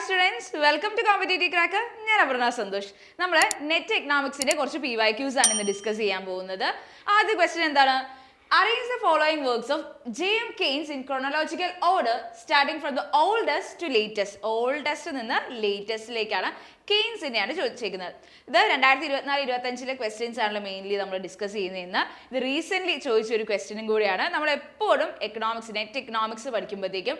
Hi students welcome to competitive crack ഞാൻ അപർണ സന്തോഷ്. നമ്മൾ net എക്കണോമിക്സിന്റെ കുറച്ച് പി വൈ ക്യൂസ് ആണ് ഇന്ന് ഡിസ്കസ് ചെയ്യാൻ പോകുന്നത്. ആദ്യ ക്വസ്റ്റ്യൻ എന്താണ്? Arrange the following works of J M Keynes in chronological order starting from the oldest to latest oldest നിന്ന് ലേറ്റസ്റ്റിലേക്കാണ് കെയ്ൻസിനെയാണ് ചോദിച്ചേക്കുന്നത്. ഇത് രണ്ടായിരത്തി ഇരുപത്തിനാല് ഇരുപത്തഞ്ചിലെ ക്വസ്റ്റ്യൻസ് ആണല്ലോ മെയിൻലി നമ്മൾ ഡിസ്കസ് ചെയ്യുന്നതെന്ന് ഇത് റീസെന്റ്ലി ചോദിച്ച ഒരു ക്വസ്റ്റ്യനും കൂടിയാണ്. നമ്മൾ എപ്പോഴും economics net economics പഠിക്കുമ്പോഴത്തേക്കും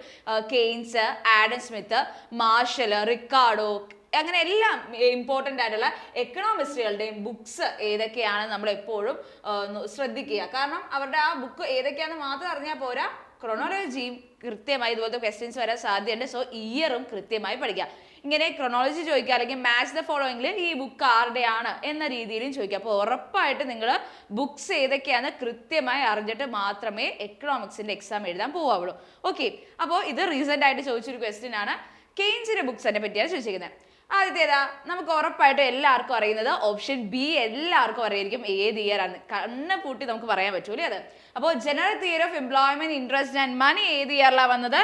Keynes Adam Smith Marshall Ricardo അങ്ങനെ എല്ലാം ഇമ്പോർട്ടന്റ് ആയിട്ടുള്ള എക്കണോമിസ്റ്റുകളുടെയും ബുക്സ് ഏതൊക്കെയാണ് നമ്മൾ എപ്പോഴും ശ്രദ്ധിക്കുക. കാരണം അവരുടെ ആ ബുക്ക് ഏതൊക്കെയാണെന്ന് മാത്രം അറിഞ്ഞാൽ പോരാ ക്രൊണോളജിയും കൃത്യമായി ഇതുപോലത്തെ ക്വസ്റ്റ്യൻസ് വരാൻ സാധ്യതയുണ്ട്. സോ ഇയറും കൃത്യമായി പഠിക്കുക. ഇങ്ങനെ ക്രൊണോളജി ചോദിക്കുക അല്ലെങ്കിൽ മാച്ച് ദ ഫോളോയിങ്ങിൽ ഈ ബുക്ക് ആരുടെയാണ് എന്ന രീതിയിലും ചോദിക്കുക. അപ്പോൾ ഉറപ്പായിട്ട് നിങ്ങൾ ബുക്സ് ഏതൊക്കെയാണെന്ന് കൃത്യമായി അറിഞ്ഞിട്ട് മാത്രമേ എക്കണോമിക്സിന്റെ എക്സാം എഴുതാൻ പോവാവുള്ളൂ. ഓക്കെ അപ്പോൾ ഇത് റീസെന്റ് ആയിട്ട് ചോദിച്ചൊരു ക്വസ്റ്റ്യൻ ആണ്. കെയിൻസിന്റെ ബുക്സിനെ പറ്റിയാണ് ചോദിച്ചിരിക്കുന്നത്. ആദ്യത്തേതാ നമുക്ക് ഉറപ്പായിട്ടും എല്ലാവർക്കും അറിയുന്നത് ഓപ്ഷൻ ബി എല്ലാവർക്കും അറിയായിരിക്കും ഏത് ഇയർ ആണ് കണ്ണ് പൂട്ടി നമുക്ക് പറയാൻ പറ്റൂലേ അത്. അപ്പോൾ general theory of employment interest and money ഏത് ഇയറിലാണ് വന്നത്?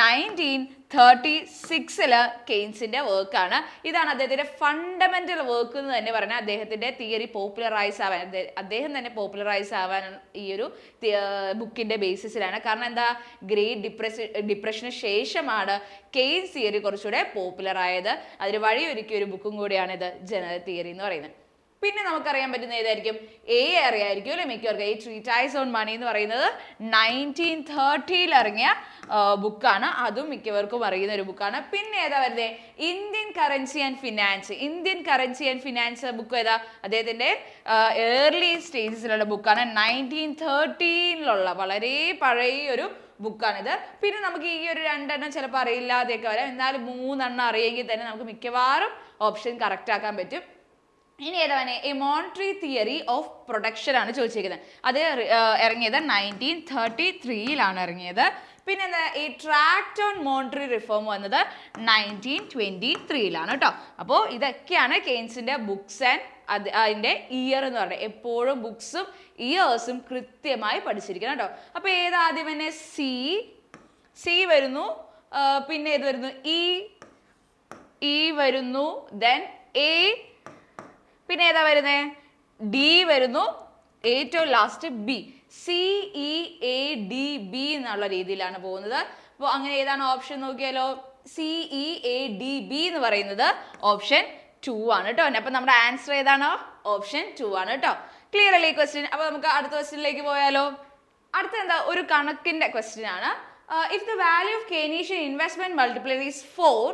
നയന്റീൻ തേർട്ടി സിക്സിൽ കെയ്ൻസിന്റെ വർക്കാണ് ഇതാണ് അദ്ദേഹത്തിന്റെ ഫണ്ടമെന്റൽ വർക്ക് എന്ന് തന്നെ പറഞ്ഞാൽ അദ്ദേഹത്തിന്റെ തിയറി പോപ്പുലറൈസ് ആവാൻ അദ്ദേഹം തന്നെ പോപ്പുലറൈസ് ആവാൻ ഈ ഒരു ബുക്കിന്റെ ബേസിസിലാണ് കാരണം എന്താ? ഗ്രേറ്റ് ഡിപ്രസ് ഡിപ്രഷന് ശേഷമാണ് കെയ്ൻസ് തിയറി കുറച്ചുകൂടെ പോപ്പുലറായത് അതിന് വഴിയൊരുക്കിയ ഒരു ബുക്കും കൂടിയാണിത് ജനറൽ തിയറി എന്ന് പറയുന്നത്. പിന്നെ നമുക്കറിയാൻ പറ്റുന്ന ഏതായിരിക്കും? എ അറിയായിരിക്കും അല്ലെ? മിക്കവർക്കും ഈ ട്രീറ്റൈസ് ഓൺ മണി എന്ന് പറയുന്നത് നയന്റീൻ തേർട്ടിയിൽ ഇറങ്ങിയ ബുക്കാണ് അതും മിക്കവർക്കും അറിയുന്ന ഒരു ബുക്കാണ് പിന്നെ ഏതാ വരുന്നത് Indian currency and finance Indian currency and finance book ഏതാ? അദ്ദേഹത്തിന്റെ ഏർലി സ്റ്റേജസിലുള്ള ബുക്കാണ് നയന്റീൻ തേർട്ടീനിലുള്ള വളരെ പഴയ ഒരു ബുക്കാണിത് പിന്നെ നമുക്ക് ഈ ഒരു രണ്ടെണ്ണം ചിലപ്പോൾ അറിയില്ലാതെയൊക്കെ വരാം. എന്നാലും മൂന്നെണ്ണം അറിയെങ്കിൽ തന്നെ നമുക്ക് മിക്കവാറും ഓപ്ഷൻ കറക്റ്റ് ആക്കാൻ പറ്റും. ഇനി ഏതാണ് A monetary theory of production ആണ് ചോദിച്ചിരിക്കുന്നത്. അത് ഇറങ്ങിയത് നയന്റീൻ തേർട്ടി ത്രീയിലാണ് ഇറങ്ങിയത്. പിന്നെ എന്താ? ഈ ട്രാക്ട് ഓൺ മോണിറ്ററി റിഫോം വന്നത് നയന്റീൻ ട്വന്റി ത്രീയിലാണ് കേട്ടോ അപ്പോൾ ഇതൊക്കെയാണ് കെയ്ൻസിന്റെ ബുക്സ് ആൻഡ് അത് അതിന്റെ ഇയർ എന്ന് പറയുന്നത് എപ്പോഴും ബുക്സും ഇയേഴ്സും കൃത്യമായി പഠിച്ചിരിക്കണം കേട്ടോ അപ്പോൾ ഏതാദ്യം തന്നെ? സി സി വരുന്നു പിന്നെ ഏത് വരുന്നു? ഇ ഇ വരുന്നു ദെൻ എ പിന്നെ ഏതാ വരുന്നത് ഡി വരുന്നു. ഏറ്റവും last B C E A D B എന്നുള്ള രീതിയിലാണ് പോകുന്നത്. അപ്പോൾ അങ്ങനെ ഏതാണ് ഓപ്ഷൻ നോക്കിയാലോ? C E A D B എന്ന് പറയുന്നത് ഓപ്ഷൻ ടു ആണ് കേട്ടോ. അപ്പം നമ്മുടെ ആൻസർ ഏതാണ്? ഓപ്ഷൻ ടു ആണ് കേട്ടോ. ക്ലിയർ അല്ലേ ഈ ക്വസ്റ്റ്യൻ അപ്പോൾ നമുക്ക് അടുത്ത ക്വസ്റ്റ്യനിലേക്ക് പോയാലോ. അടുത്ത എന്താ? ഒരു കണക്കിന്റെ ക്വസ്റ്റ്യൻ ആണ്. If the value of Keynesian investment multiplies for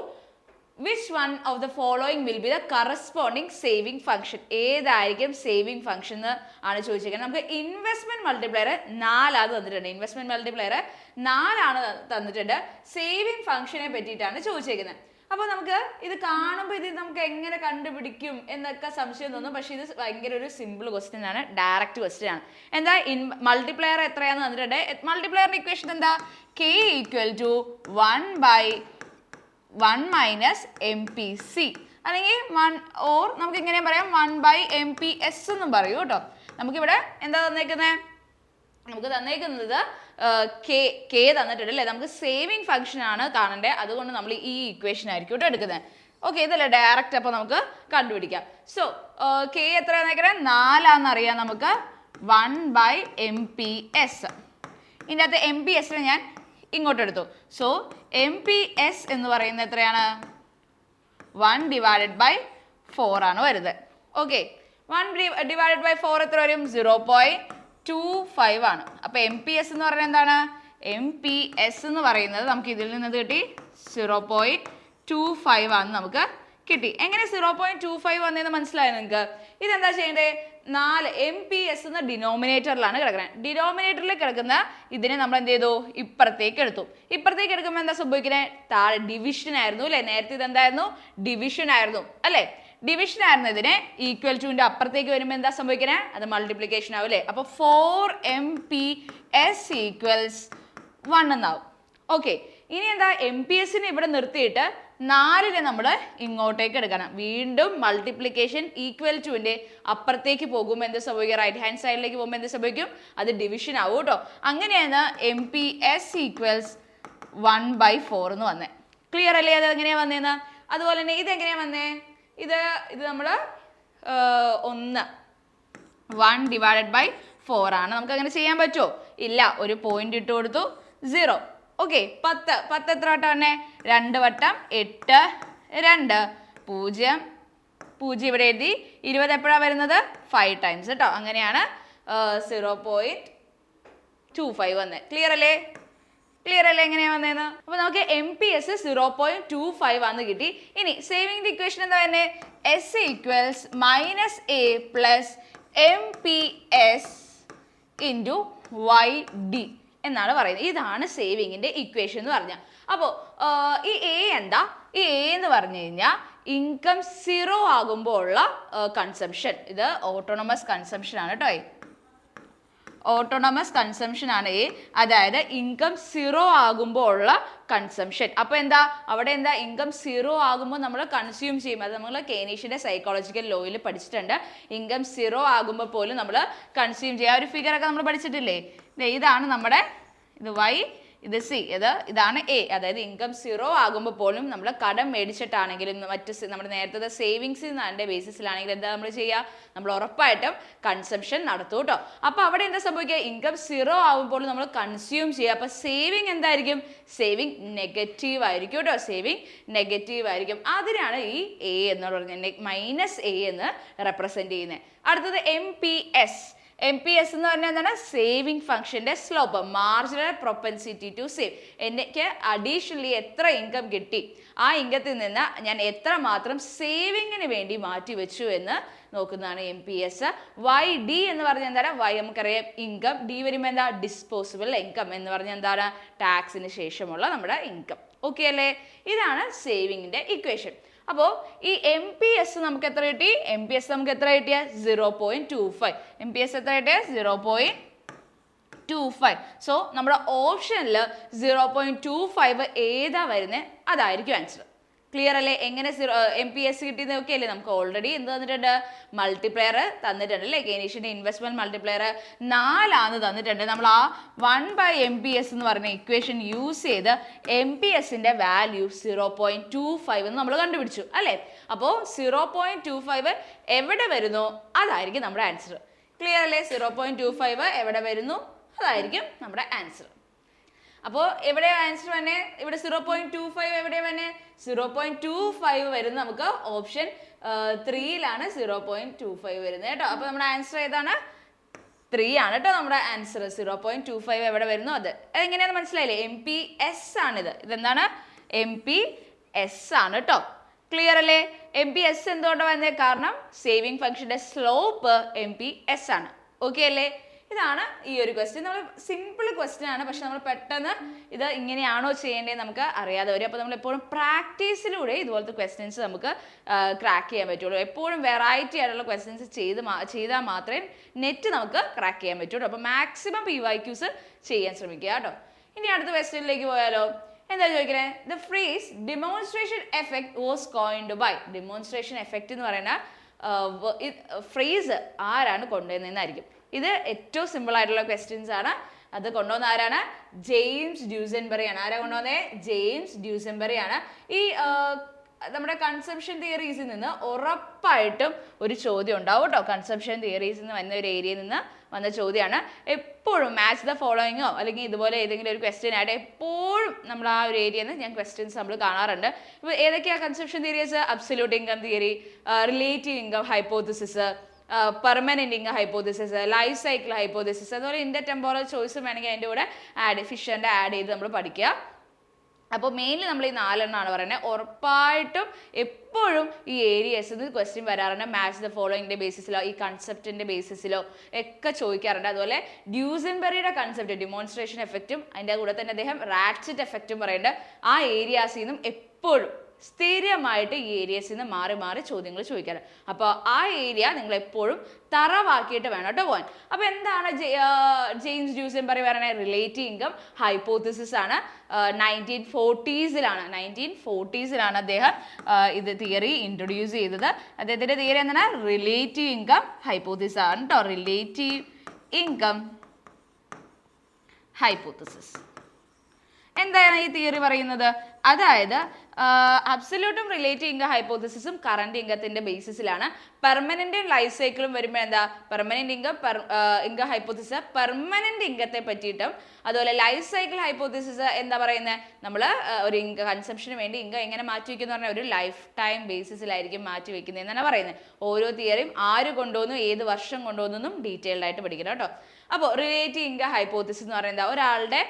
which one of the following will be the corresponding saving function ഏതായിരിക്കും സേവിങ് ഫംഗ്ഷൻ എന്ന് ആണ് ചോദിച്ചിരിക്കുന്നത് നമുക്ക് ഇൻവെസ്റ്റ്മെന്റ് മൾട്ടിപ്ലയർ നാലാണ് തന്നിട്ടുണ്ട്. ഇൻവെസ്റ്റ്മെന്റ് മൾട്ടിപ്ലയർ നാലാണ് തന്നിട്ടുണ്ട്. സേവിങ് ഫംഗ്ഷനെ പറ്റിയിട്ടാണ് ചോദിച്ചിരിക്കുന്നത് അപ്പോൾ നമുക്ക് ഇത് കാണുമ്പോൾ ഇത് നമുക്ക് എങ്ങനെ കണ്ടുപിടിക്കും എന്നൊക്കെ സംശയം തോന്നും. പക്ഷേ ഇത് ഭയങ്കര ഒരു സിമ്പിൾ ക്വസ്റ്റ്യൻ ആണ്. ഡയറക്റ്റ് ക്വസ്റ്റ്യൻ ആണ്. എന്താ? ഇൻ മൾട്ടിപ്ലയർ എത്രയാണെന്ന് തന്നിട്ടുണ്ട്. മൾട്ടിപ്ലയറിന്റെ ഇക്വേഷൻ എന്താ? K equal to one by one minus M P C അല്ലെങ്കിൽ വൺ ഓർ നമുക്ക് ഇങ്ങനെ പറയാം one by M P S എന്നും പറയൂ കേട്ടോ. നമുക്കിവിടെ എന്താ തന്നേക്കുന്നത് നമുക്ക് തന്നേക്കുന്നത് കെ കെ തന്നിട്ടുണ്ട് അല്ലേ? നമുക്ക് സേവിങ് ഫംഗ്ഷൻ ആണ് കാണേണ്ടത് അതുകൊണ്ട് നമ്മൾ ഈ ഇക്വേഷൻ ആയിരിക്കും കേട്ടോ എടുക്കുന്നത്. ഓക്കെ ഇതല്ലേ ഡയറക്റ്റ് അപ്പോൾ നമുക്ക് കണ്ടുപിടിക്കാം. സോ കെ എത്ര നാലാന്നറിയാം നമുക്ക്. One by M P S ഇതിന്റെ അകത്ത് എം പി എസിനെ ഞാൻ ഇങ്ങോട്ട് എടുത്തു സോ എം പി എസ് എന്ന് പറയുന്നത് എത്രയാണ്? വൺ ഡിവൈഡഡ് ബൈ ഫോർ ആണ് വരുന്നത്. Okay one divided by four എത്ര വരും? സീറോ പോയിന്റ് ടു ഫൈവ് ആണ്. അപ്പോൾ എം പി എസ് എന്ന് പറയുന്നത് എന്താണ്? എം പി എസ് എന്ന് പറയുന്നത് നമുക്ക് ഇതിൽ നിന്ന് കിട്ടി. സീറോ പോയിന്റ് ടു ഫൈവ് ആണ് നമുക്ക് കിട്ടി. എങ്ങനെ സീറോ പോയിന്റ് ടു ഫൈവ് വന്നതെന്ന് മനസ്സിലായോ നിങ്ങൾക്ക്? ഇതെന്താ ചെയ്യേണ്ടത് നാല് എം പി എസ് എന്ന ഡിനോമിനേറ്ററിലാണ് കിടക്കുന്നത് ഡിനോമിനേറ്ററിൽ കിടക്കുന്ന ഇതിനെ നമ്മൾ എന്ത് ചെയ്തു ഇപ്പുറത്തേക്ക് എടുത്തു ഇപ്പുറത്തേക്ക് എടുക്കുമ്പോൾ എന്താ സംഭവിക്കുന്നത് താഴെ ഡിവിഷൻ ആയിരുന്നു അല്ലേ? നേരത്തെ ഇത് എന്തായിരുന്നു ഡിവിഷൻ ആയിരുന്നു. അല്ലേ? ഡിവിഷൻ ആയിരുന്നു ഇതിനെ. ഈക്വൽ ടുവിന്റെ അപ്പുറത്തേക്ക് വരുമ്പോൾ എന്താ സംഭവിക്കുന്നത് അത് മൾട്ടിപ്ലിക്കേഷൻ ആവും അല്ലേ? അപ്പോൾ four M P S equals one എന്നാവും. ഓക്കെ ഇനി എന്താ എം പി എസിനെ ഇവിടെ നിർത്തിയിട്ട് നാലിനെ നമ്മൾ ഇങ്ങോട്ടേക്ക് എടുക്കണം. വീണ്ടും മൾട്ടിപ്ലിക്കേഷൻ ഈക്വൽ ടുവിന്റെ അപ്പുറത്തേക്ക് പോകുമ്പോൾ എന്ത് സംഭവിക്കും? റൈറ്റ് ഹാൻഡ് സൈഡിലേക്ക് പോകുമ്പോൾ എന്ത് സംഭവിക്കും? അത് ഡിവിഷൻ ആവും കേട്ടോ. അങ്ങനെയാണ് M P S equals one by four എന്ന് വന്നത് ക്ലിയർ അല്ലേ? അത് എങ്ങനെയാണ് വന്നേന്ന്? അതുപോലെ തന്നെ ഇത് എങ്ങനെയാ വന്നേ? ഇത് ഇത് നമ്മൾ ഒന്ന്. വൺ ഡിവൈഡഡ് ബൈ ഫോർ ആണ്. നമുക്ക് അങ്ങനെ ചെയ്യാൻ പറ്റുമോ? ഇല്ല. ഒരു പോയിന്റ് ഇട്ട് കൊടുത്തു. സീറോ ഓക്കെ പത്ത് പത്ത് എത്ര വട്ടം തന്നെ രണ്ട് വട്ടം എട്ട് രണ്ട്. പൂജ്യം പൂജ്യം ഇവിടെ എഴുതി. ഇരുപത് എപ്പോഴാണ് വരുന്നത്? ഫൈവ് ടൈംസ് കേട്ടോ അങ്ങനെയാണ് സീറോ പോയിന്റ് ടു ഫൈവ് വന്നത് ക്ലിയർ അല്ലേ? ക്ലിയർ അല്ലേ എങ്ങനെയാണ് വന്നതെന്ന് അപ്പൊ നമുക്ക് M P S zero point two five വന്ന് കിട്ടി. ഇനി സേവിംഗ് ഇക്വേഷൻ എന്താ തന്നെ S equals minus A plus M P S into Y D എന്നാണ് പറയുന്നത്. ഇതാണ് സേവിങ്ങിന്റെ ഇക്വേഷൻ എന്ന് പറഞ്ഞാൽ. അപ്പോൾ ഈ എ എന്താ? ഈ എ എന്ന് പറഞ്ഞു കഴിഞ്ഞാൽ ഇൻകം സീറോ ആകുമ്പോൾ ഉള്ള കൺസംഷൻ ഇത് ഓട്ടോണമസ് കൺസംഷൻ ആണ് കേട്ടോ ഓട്ടോണമസ് കൺസംഷൻ ആണ്. എ അതായത് ഇൻകം സീറോ ആകുമ്പോൾ ഉള്ള കൺസംഷൻ അപ്പോൾ എന്താ? അവിടെ എന്താ? ഇൻകം സീറോ ആകുമ്പോൾ നമ്മൾ കൺസ്യൂം ചെയ്യും. അത് നമ്മൾ കെനീഷിന്റെ സൈക്കോളജിക്കൽ ലോയിൽ പഠിച്ചിട്ടുണ്ട്. ഇൻകം സീറോ ആകുമ്പോൾ പോലും നമ്മൾ കൺസ്യൂം ചെയ്യുക ഒരു ഫിഗർ ഒക്കെ നമ്മൾ പഠിച്ചിട്ടില്ലേ? ഇതാണ് നമ്മുടെ ഇത് വൈ ഇത് സി ഇത് ഇതാണ് എ. അതായത് ഇൻകം സീറോ ആകുമ്പോൾ പോലും നമ്മൾ കടം മേടിച്ചിട്ടാണെങ്കിലും മറ്റ് നമ്മൾ നേരത്തെ സേവിങ്സ് അതിന്റെ ബേസിസിലാണെങ്കിലും എന്താ നമ്മൾ ചെയ്യുക നമ്മൾ ഉറപ്പായിട്ടും കൺസംഷൻ നടത്തും കേട്ടോ അപ്പോൾ അവിടെ എന്താ സംഭവിക്കുക? ഇൻകം സീറോ ആകുമ്പോൾ നമ്മൾ കൺസ്യൂം ചെയ്യുക. അപ്പോൾ സേവിങ് എന്തായിരിക്കും? സേവിങ് നെഗറ്റീവ് ആയിരിക്കും കേട്ടോ സേവിങ് നെഗറ്റീവ് ആയിരിക്കും. അതിനാണ് ഈ എ എന്ന് പറഞ്ഞത്. മൈനസ് എ എന്ന് റെപ്രസെന്റ് ചെയ്യുന്നത്. അടുത്തത് M P S M P S എന്ന് പറഞ്ഞാൽ എന്താണ്? സേവിങ് ഫംഗ്ഷന്റെ slope marginal propensity to save എനിക്ക് അഡീഷണലി എത്ര ഇൻകം കിട്ടി? ആ ഇൻകത്തിൽ നിന്ന് ഞാൻ എത്ര മാത്രം സേവിങ്ങിന് വേണ്ടി മാറ്റി വെച്ചു എന്ന് നോക്കുന്നതാണ് M P S Y D എന്ന് പറഞ്ഞാൽ എന്താണ്? വൈ നമുക്കറിയാം ഇൻകം ഡി വരുമ്പോൾ എന്താ? ഡിസ്പോസിബിൾ ഇൻകം എന്ന് പറഞ്ഞാൽ എന്താണ്? ടാക്സിന് ശേഷമുള്ള നമ്മുടെ ഇൻകം ഓക്കെ അല്ലേ? ഇതാണ് സേവിങ്ങിന്റെ ഇക്വേഷൻ അപ്പോൾ ഈ എം പി എസ് നമുക്ക് എത്ര കിട്ടി? എം പി എസ് നമുക്ക് എത്ര കിട്ടിയ? Zero point two five M P S എത്ര കിട്ടിയ? Zero point two five so നമ്മുടെ ഓപ്ഷനിൽ സീറോ പോയിന്റ് ടു ഫൈവ് ഏതാ വരുന്നത് അതായിരിക്കും ആൻസർ ക്ലിയർ അല്ലേ? എങ്ങനെ എം പി എസ് കിട്ടി ഒക്കെ അല്ലേ നമുക്ക് ഓൾറെഡി എന്ത് തന്നിട്ടുണ്ട്? മൾട്ടിപ്ലെയർ തന്നിട്ടുണ്ട് അല്ലേ? കേനീഷിന്റെ ഇൻവെസ്റ്റ്മെന്റ് മൾട്ടിപ്ലെയർ നാലാന്ന് തന്നിട്ടുണ്ട്. നമ്മൾ ആ one by M P S എന്ന് പറഞ്ഞ ഇക്വേഷൻ യൂസ് ചെയ്ത് എം പി എസിന്റെ value zero point two five എന്ന് നമ്മൾ കണ്ടുപിടിച്ചു അല്ലേ? അപ്പോൾ സീറോ പോയിന്റ് ടു ഫൈവ് എവിടെ വരുന്നു? അതായിരിക്കും നമ്മുടെ ആൻസർ ക്ലിയർ അല്ലേ? സീറോ പോയിന്റ് ടു ഫൈവ് എവിടെ വരുന്നു? അതായിരിക്കും നമ്മുടെ ആൻസർ അപ്പോൾ എവിടെ ആൻസർ വന്നെ? ഇവിടെ സീറോ പോയിന്റ് ടു ഫൈവ് എവിടെ വന്നെ? സീറോ പോയിന്റ് ടു ഫൈവ് വരുന്നത് നമുക്ക് ഓപ്ഷൻ ത്രീയിലാണ് സീറോ പോയിന്റ് ടു ഫൈവ് വരുന്നത് കേട്ടോ. അപ്പോൾ നമ്മുടെ ആൻസർ ഏതാണ്? ത്രീ ആണ് കേട്ടോ നമ്മുടെ answer zero point two five എവിടെ വരുന്നു? അത്. എങ്ങനെയാണെന്ന് മനസ്സിലായില്ലേ? എം പി എസ് ആണിത്. ഇതെന്താണ്? എം പി എസ് ആണ് കേട്ടോ. ക്ലിയർ അല്ലേ? എം പി എസ് എന്തുകൊണ്ടാണ് വന്നത് കാരണം സേവിങ് ഫംഗ്ഷന്റെ സ്ലോപ്പ് എം പി എസ് ആണ്. ഓക്കെ അല്ലേ? ഇതാണ് ഈ ഒരു ക്വസ്റ്റ്യൻ നമ്മൾ സിമ്പിൾ ക്വസ്റ്റ്യൻ ആണ്. പക്ഷെ നമ്മൾ പെട്ടെന്ന് ഇത് ഇങ്ങനെയാണോ ചെയ്യേണ്ടത് നമുക്ക് അറിയാതെ വരും. അപ്പോൾ നമ്മൾ എപ്പോഴും പ്രാക്ടീസിലൂടെ ഇതുപോലത്തെ ക്വസ്റ്റ്യൻസ് നമുക്ക് ക്രാക്ക് ചെയ്യാൻ പറ്റുള്ളൂ. എപ്പോഴും വെറൈറ്റി ആയിട്ടുള്ള ക്വസ്റ്റ്യൻസ് ചെയ്ത് ചെയ്താൽ മാത്രമേ നെറ്റ് നമുക്ക് ക്രാക്ക് ചെയ്യാൻ പറ്റുള്ളൂ. അപ്പോൾ മാക്സിമം പി വൈ ക്യൂസ് ചെയ്യാൻ ശ്രമിക്കുക കേട്ടോ. ഇനി അടുത്ത ക്വസ്റ്റ്യനിലേക്ക് പോയാലോ. എന്താ ചോദിക്കണേ? The phrase demonstration effect was coined by demonstration effect എന്ന് പറയുന്ന ഫ്രീസ് ആരാണ് കൊണ്ടുവന്നതെന്നായിരിക്കും ഇത് ഏറ്റവും സിമ്പിൾ ആയിട്ടുള്ള ക്വസ്റ്റ്യൻസ് ആണ്. അത് കൊണ്ടുവന്ന ആരാണ്? ജെയിംസ് ഡ്യൂസൻബറി ആണ് ആരാ കൊണ്ടുവന്നേ? ജെയിംസ് ഡ്യൂസൻബറി ആണ് ഈ നമ്മുടെ കൺസെപ്ഷൻ തിയറീസിൽ നിന്ന് ഉറപ്പായിട്ടും ഒരു ചോദ്യം ഉണ്ടാവും കേട്ടോ. കൺസെപ്ഷൻ തിയറീസിൽ നിന്ന് വന്ന ഒരു ഏരിയയിൽ നിന്ന് വന്ന ചോദ്യമാണ് എപ്പോഴും മാച്ച് ദ ഫോളോയിങ്ങോ അല്ലെങ്കിൽ ഇതുപോലെ ഏതെങ്കിലും ഒരു ക്വസ്റ്റ്യൻ ആയിട്ട് എപ്പോഴും നമ്മൾ ആ ഒരു ഏരിയയിൽ നിന്ന് ഞാൻ ക്വസ്റ്റ്യൻസ് നമ്മൾ കാണാറുണ്ട്. ഇപ്പോൾ ഏതൊക്കെയാണ് consumption theories absolute income theory relative income hypothesis permanent ഇങ് ഹൈപ്പോതിസിസ് ലൈഫ് സൈക്കിൾ ഹൈപ്പോതിസിസ് അതുപോലെ ഇന്റർ ടെമ്പോറൽ ചോയ്സും വേണമെങ്കിൽ അതിന്റെ കൂടെ ആഡ് ഫിഷന്റെ ആഡ് ചെയ്ത് നമ്മൾ പഠിക്കുക. അപ്പോൾ മെയിൻലി നമ്മൾ ഈ നാലെണ്ണമാണ് പറയുന്നത്. ഉറപ്പായിട്ടും എപ്പോഴും ഈ ഏരിയസ് നിന്ന് ക്വസ്റ്റ്യൻ വരാറുണ്ട്. മാച്ച് ദ ഫോളോയിങ്ങിന്റെ ബേസിസിലോ ഈ കൺസെപ്റ്റിന്റെ ബേസിസിലോ ഒക്കെ ചോദിക്കാറുണ്ട്. അതുപോലെ ഡ്യൂസൻബെറിയുടെ കൺസെപ്റ്റ് ഡിമോൺസ്ട്രേഷൻ എഫക്റ്റും അതിന്റെ കൂടെ തന്നെ അദ്ദേഹം റാറ്റ്സിറ്റ് എഫക്റ്റും പറയുന്നുണ്ട്. ആ ഏരിയാസിൽ നിന്നും എപ്പോഴും സ്ഥിരമായിട്ട് ഈ ഏരിയസിൽ നിന്ന് മാറി മാറി ചോദ്യങ്ങൾ ചോദിക്കാറ്. അപ്പോൾ ആ ഏരിയ നിങ്ങൾ എപ്പോഴും തറവാക്കിയിട്ട് വേണം കേട്ടോ പോകാൻ അപ്പോൾ എന്താണ് ജെയിംസ് ഡ്യൂസൻ പറയും പറയുന്നത് റിലേറ്റീവ് ഇൻകം ഹൈപ്പോത്തിസിസ് ആണ് നയന്റീൻ ഫോർട്ടീസിലാണ് നയന്റീൻ ഫോർട്ടീസിലാണ് അദ്ദേഹം ഇത് തിയറി ഇൻട്രൊഡ്യൂസ് ചെയ്തത്. അദ്ദേഹത്തിന്റെ തിയറി എന്താണ്? റിലേറ്റീവ് ഇൻകം ഹൈപ്പോത്തിസിസ് ആണ് കേട്ടോ റിലേറ്റീവ് ഇൻകം ഹൈപ്പോത്തിസിസ് എന്താണ് ഈ തിയറി പറയുന്നത്? അതായത് അബ്സല്യൂട്ടും റിലേറ്റീവ് ഇൻകം ഹൈപ്പോത്തിസിസും കറണ്ട് ഇൻകത്തിന്റെ ബേസിസിലാണ് പെർമനന്റും ലൈഫ് സൈക്കിളും വരുമ്പോൾ എന്താ? Permanent income income hypothesis permanent ഇൻകത്തെ പറ്റിയിട്ടും അതുപോലെ ലൈഫ് സൈക്കിൾ ഹൈപ്പോത്തിസിസ് എന്താ പറയുന്നത് നമ്മൾ ഒരു ഇൻകം കൺസെപ്ഷന് വേണ്ടി ഇൻകം എങ്ങനെ മാറ്റി വയ്ക്കുന്നു പറഞ്ഞാൽ ഒരു ലൈഫ് ടൈം ബേസിസിലായിരിക്കും മാറ്റി വെക്കുന്നത് എന്നാണ് പറയുന്നത് ഓരോ തിയറിയും ആര് കൊണ്ടുവന്നു ഏത് വർഷം കൊണ്ടുവന്നു ഡീറ്റെയിൽഡ് ആയിട്ട് പഠിക്കണം കേട്ടോ. അപ്പോൾ റിലേറ്റീവ് ഇൻകം ഹൈപ്പോത്തിസിസ് എന്ന് പറയുന്നത് ഒരാളുടെ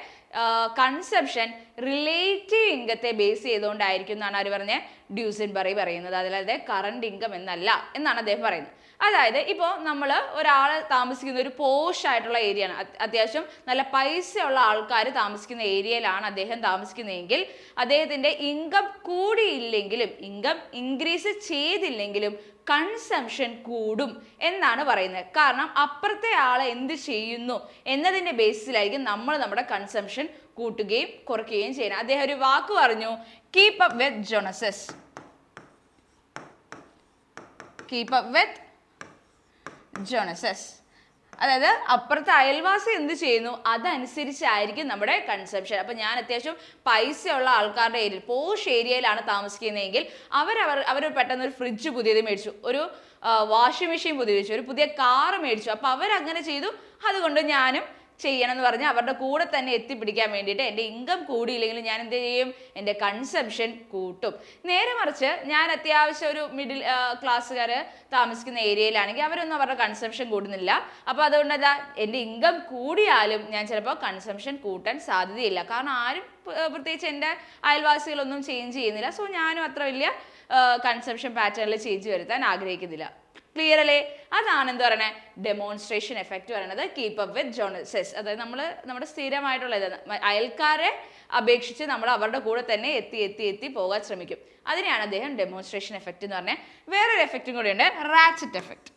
കൺസെപ്ഷൻ റിലേറ്റീവ് ഇൻകത്തെ ബേസ് ചെയ്തുകൊണ്ടായിരിക്കും എന്നാണ് അവർ പറഞ്ഞത്? ഡ്യൂസിൻ ബറി പറയുന്നത്. അതായത് കറണ്ട് ഇൻകം എന്നല്ല എന്നാണ് അദ്ദേഹം പറയുന്നത്. അതായത് ഇപ്പോൾ നമ്മൾ ഒരാൾ താമസിക്കുന്ന ഒരു പോഷ് ആയിട്ടുള്ള ഏരിയ ആണ് അത്യാവശ്യം നല്ല പൈസയുള്ള ആൾക്കാർ താമസിക്കുന്ന ഏരിയയിലാണ് അദ്ദേഹം താമസിക്കുന്നതെങ്കിൽ അദ്ദേഹത്തിന്റെ ഇൻകം കൂടിയില്ലെങ്കിലും ഇൻകം ഇൻക്രീസ് ചെയ്തില്ലെങ്കിലും കൺസംഷൻ കൂടും എന്നാണ് പറയുന്നത്. കാരണം അപ്പുറത്തെ ആൾ എന്ത് ചെയ്യുന്നു എന്നതിന്റെ ബേസിസിലായിരിക്കും നമ്മൾ നമ്മുടെ കൺസംഷൻ കൂട്ടുകയും കുറയ്ക്കുകയും ചെയ്യുന്നത്. അദ്ദേഹം ഒരു വാക്ക് പറഞ്ഞു keep up with Joneses keep up with Joneses അതായത് അപ്പുറത്തെ അയൽവാസി എന്ത് ചെയ്യുന്നു? അതനുസരിച്ചായിരിക്കും നമ്മുടെ കൺസെപ്ഷൻ അപ്പം ഞാൻ അത്യാവശ്യം പൈസയുള്ള ആൾക്കാരുടെ ഏരിയ പോഷ് ഏരിയയിലാണ് താമസിക്കുന്നതെങ്കിൽ അവരവർ അവർ പെട്ടെന്ന് ഒരു ഫ്രിഡ്ജ് പുതിയത് മേടിച്ചു. ഒരു വാഷിംഗ് മെഷീൻ പുതിയ മേടിച്ചു. ഒരു പുതിയ കാർ മേടിച്ചു. അപ്പോൾ അവരങ്ങനെ ചെയ്തു. അതുകൊണ്ട് ഞാനും ചെയ്യണം എന്ന് പറഞ്ഞ് അവരുടെ കൂടെ തന്നെ എത്തിപ്പിടിക്കാൻ വേണ്ടിയിട്ട് എന്റെ ഇൻകം കൂടിയില്ലെങ്കിൽ ഞാൻ എന്ത് ചെയ്യും? എന്റെ കൺസെപ്ഷൻ കൂട്ടും. നേരെ മറിച്ച് ഞാൻ അത്യാവശ്യം ഒരു മിഡിൽ ക്ലാസ്സുകാർ താമസിക്കുന്ന ഏരിയയിലാണെങ്കിൽ അവരൊന്നും അവരുടെ കൺസെപ്ഷൻ കൂടുന്നില്ല. അപ്പോൾ അതുകൊണ്ട് എന്താ? എന്റെ ഇൻകം കൂടിയാലും ഞാൻ ചിലപ്പോൾ കൺസെപ്ഷൻ കൂട്ടാൻ സാധ്യതയില്ല. കാരണം ആരും പ്രത്യേകിച്ച് എന്റെ അയൽവാസികളൊന്നും ചേഞ്ച് ചെയ്യുന്നില്ല. സോ ഞാനും അത്ര വലിയ കൺസെപ്ഷൻ പാറ്റേണിൽ ചേഞ്ച് വരുത്താൻ ആഗ്രഹിക്കുന്നില്ല. ക്ലിയർ അല്ലേ അതാണ് എന്ത് പറയുന്നത് ഡെമോൺസ്ട്രേഷൻ എഫക്റ്റ് പറയുന്നത് കീപ്പ് അപ്പ് വിത്ത് ജോണസസ് അതായത് നമ്മൾ നമ്മുടെ സ്ഥിരമായിട്ടുള്ള ഇത് അയൽക്കാരെ അപേക്ഷിച്ച് നമ്മൾ അവരുടെ കൂടെ തന്നെ എത്തി എത്തി എത്തി പോകാൻ ശ്രമിക്കും. അതിനെയാണ് അദ്ദേഹം ഡെമോൺസ്ട്രേഷൻ എഫക്റ്റ് എന്ന് പറഞ്ഞാൽ വേറൊരു എഫക്റ്റും കൂടിയുണ്ട് റാച്ചറ്റ് എഫക്റ്റ്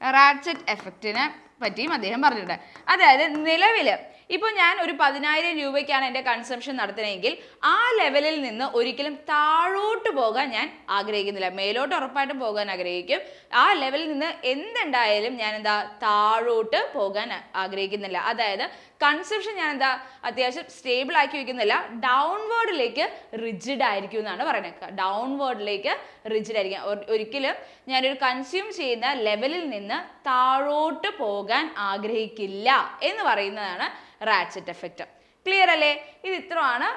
റാച്ചറ്റ് എഫക്റ്റിനെ പറ്റിയും അദ്ദേഹം പറഞ്ഞിട്ടുണ്ട്. അതായത് നിലവിൽ ഇപ്പോൾ ഞാൻ ഒരു പതിനായിരം രൂപയ്ക്കാണ് എന്റെ കൺസംഷൻ നടത്തുന്നതെങ്കിൽ ആ ലെവലിൽ നിന്ന് ഒരിക്കലും താഴോട്ട് പോകാൻ ഞാൻ ആഗ്രഹിക്കുന്നില്ല. മേലോട്ട് ഉറപ്പായിട്ടും പോകാൻ ആഗ്രഹിക്കും. ആ ലെവലിൽ നിന്ന് എന്തുണ്ടായാലും ഞാൻ എന്താ താഴോട്ട് പോകാൻ ആഗ്രഹിക്കുന്നില്ല. അതായത് കൺസെപ്ഷൻ ഞാൻ എന്താ അത്യാവശ്യം സ്റ്റേബിൾ ആക്കി വെക്കുന്നില്ല ഡൗൺവേർഡിലേക്ക് റിജിഡ് ആയിരിക്കും എന്നാണ് പറയുന്നത്. ഡൗൺവേർഡിലേക്ക് റിജിഡ് ആയിരിക്കും. ഒരിക്കലും ഞാനൊരു കൺസ്യൂം ചെയ്യുന്ന ലെവലിൽ നിന്ന് താഴോട്ട് പോകാൻ ആഗ്രഹിക്കില്ല എന്ന് പറയുന്നതാണ് റാച്ചറ്റ് എഫക്റ്റ് ക്ലിയർ അല്ലേ? ഇത് ഇത്രയാണ്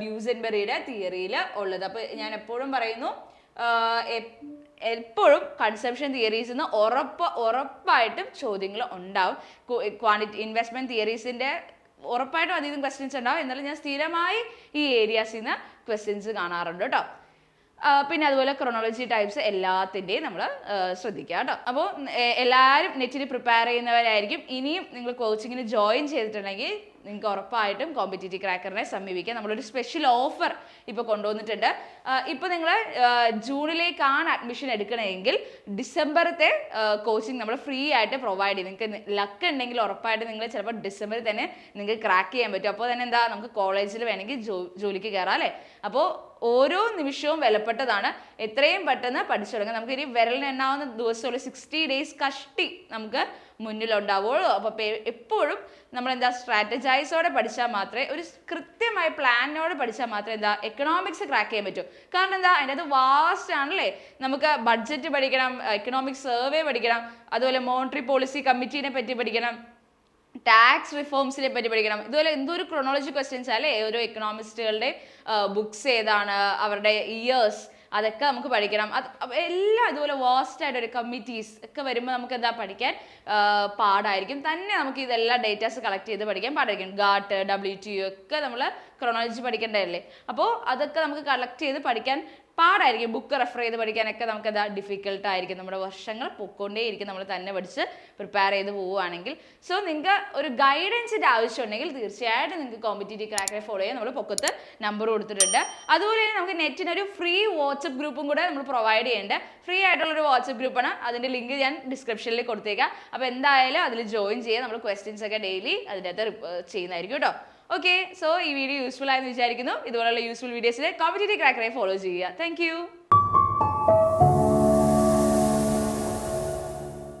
ഡ്യൂസൻബെറിയുടെ തിയറിയിൽ ഉള്ളത്. അപ്പോൾ ഞാൻ എപ്പോഴും പറയുന്നു എപ്പോഴും കൺസെപ്ഷൻ തിയറീസ് നിന്ന് ഉറപ്പ് ഉറപ്പായിട്ടും ചോദ്യങ്ങൾ ഉണ്ടാവും. ക്വാണ്ടിറ്റി ഇൻവെസ്റ്റ്മെന്റ് തിയറീസിന്റെ ഉറപ്പായിട്ടും അധികം ക്വസ്റ്റ്യൻസ് ഉണ്ടാവും. എന്നാലും ഞാൻ സ്ഥിരമായി ഈ ഏരിയാസിൽ നിന്ന് ക്വസ്റ്റ്യൻസ് കാണാറുണ്ട് കേട്ടോ പിന്നെ അതുപോലെ ക്രോണോളജി ടൈപ്സ് എല്ലാത്തിന്റെയും നമ്മൾ ശ്രദ്ധിക്കുക കേട്ടോ അപ്പോൾ എല്ലാവരും നെറ്റിന് പ്രിപ്പയർ ചെയ്യുന്നവരായിരിക്കും. ഇനിയും നിങ്ങൾ കോച്ചിങ്ങിന് ജോയിൻ ചെയ്തിട്ടുണ്ടെങ്കിൽ നിങ്ങൾക്ക് ഉറപ്പായിട്ടും കോമ്പറ്റേറ്റീവ് ക്രാക്കറിനെ സമീപിക്കാം. നമ്മളൊരു സ്പെഷ്യൽ ഓഫർ ഇപ്പോൾ കൊണ്ടുവന്നിട്ടുണ്ട്. ഇപ്പോൾ നിങ്ങൾ ജൂണിലേക്കാണ് അഡ്മിഷൻ എടുക്കണമെങ്കിൽ ഡിസംബറത്തെ കോച്ചിങ് നമ്മൾ ഫ്രീ ആയിട്ട് പ്രൊവൈഡ് ചെയ്യും. നിങ്ങൾക്ക് ലക്ക് ഉണ്ടെങ്കിൽ ഉറപ്പായിട്ട് നിങ്ങൾ ചിലപ്പോൾ ഡിസംബറിൽ തന്നെ നിങ്ങൾക്ക് ക്രാക്ക് ചെയ്യാൻ പറ്റും. അപ്പോൾ തന്നെ എന്താ നമുക്ക് കോളേജിൽ വേണമെങ്കിൽ ജോലിക്ക് കയറാം അല്ലേ? അപ്പോൾ ഓരോ നിമിഷവും വിലപ്പെട്ടതാണ്. എത്രയും പെട്ടെന്ന് പഠിച്ചു തുടങ്ങാം. നമുക്ക് ഇനി വിരലിനെണ്ണാവുന്ന ദിവസമുള്ള സിക്സ്റ്റി ഡേയ്സ് കഷ്ടി നമുക്ക് മുന്നിലുണ്ടാവുള്ളൂ. അപ്പോൾ എപ്പോഴും നമ്മൾ എന്താ സ്ട്രാറ്റജൈസോടെ പഠിച്ചാൽ മാത്രമേ ഒരു കൃത്യമായ പ്ലാനോടെ പഠിച്ചാൽ മാത്രമേ എന്താ എക്കണോമിക്സ് ക്രാക്ക് ചെയ്യാൻ പറ്റൂ. കാരണം എന്താ അതിന്റെ അത് വാസ്റ്റ് ആണല്ലേ? നമുക്ക് ബഡ്ജറ്റ് പഠിക്കണം എക്കണോമിക് സർവേ പഠിക്കണം അതുപോലെ മോണിറ്ററി പോളിസി കമ്മിറ്റീനെ പറ്റി പഠിക്കണം ടാക്സ് റിഫോംസിനെ പറ്റി പഠിക്കണം. ഇതുപോലെ എന്തൊരു ക്രോണോളജി ക്വസ്റ്റ്യൻസ് അല്ലേ? ഓരോ എക്കണോമിസ്റ്റുകളുടെ ബുക്സ് ഏതാണ് അവരുടെ ഇയേഴ്സ് അതൊക്കെ നമുക്ക് പഠിക്കണം. അത് എല്ലാം ഇതുപോലെ വാസ്റ്റ് കമ്മിറ്റീസ് ഒക്കെ വരുമ്പോൾ നമുക്ക് എന്താ പഠിക്കാൻ പാടായിരിക്കും. തന്നെ നമുക്ക് ഇതെല്ലാം ഡേറ്റാസ് കളക്ട് ചെയ്ത് പഠിക്കാൻ പാടായിരിക്കും. ഗാട്ട് ഡബ്ല്യു ടി ഒക്കെ നമ്മൾ ക്രോണോളജി പഠിക്കേണ്ടതല്ലേ? അപ്പോൾ അതൊക്കെ നമുക്ക് കളക്ട് ചെയ്ത് പഠിക്കാൻ പാടായിരിക്കും. ബുക്ക് റെഫർ ചെയ്ത് പഠിക്കാനൊക്കെ നമുക്ക് എന്താ ഡിഫിക്കൽട്ട് ആയിരിക്കും. നമ്മുടെ വർഷങ്ങൾ പൊക്കോണ്ടേയിരിക്കും നമ്മൾ തന്നെ പഠിച്ച് പ്രിപ്പയർ ചെയ്ത് പോവുകയാണെങ്കിൽ. സോ നിങ്ങൾക്ക് ഒരു ഗൈഡൻസിന്റെ ആവശ്യമുണ്ടെങ്കിൽ തീർച്ചയായിട്ടും നിങ്ങൾക്ക് കോമ്പറ്റേറ്റീവ് ക്രാക്കറെ ഫോളോ ചെയ്യാൻ നമ്മൾ പൊക്കത്ത് നമ്പർ കൊടുത്തിട്ടുണ്ട്. അതുപോലെ തന്നെ നമുക്ക് നെറ്റിനൊരു ഫ്രീ വാട്സപ്പ് ഗ്രൂപ്പും കൂടെ നമ്മൾ പ്രൊവൈഡ് ചെയ്യുന്നുണ്ട്. ഫ്രീ ആയിട്ടുള്ളൊരു വാട്സപ്പ് ഗ്രൂപ്പാണ് അതിന്റെ ലിങ്ക് ഞാൻ ഡിസ്ക്രിപ്ഷനിൽ കൊടുത്തേക്കാം. അപ്പോൾ എന്തായാലും അതിൽ ജോയിൻ ചെയ്യുക നമ്മൾ ക്വസ്റ്റ്യൻസ് ഒക്കെ ഡെയിലി അതിന്റെ അകത്ത് ചെയ്യുന്നതായിരിക്കും കേട്ടോ. ഓക്കെ സോ ഈ വീഡിയോ യൂസ്ഫുൾ ആയെന്ന് വിചാരിക്കുന്നു. ഇതുപോലുള്ള യൂസ്ഫുൾ വീഡിയോസിൽ കോമ്പറ്റേറ്റീവ് ക്രാക്കറെ ഫോളോ ചെയ്യുക. താങ്ക്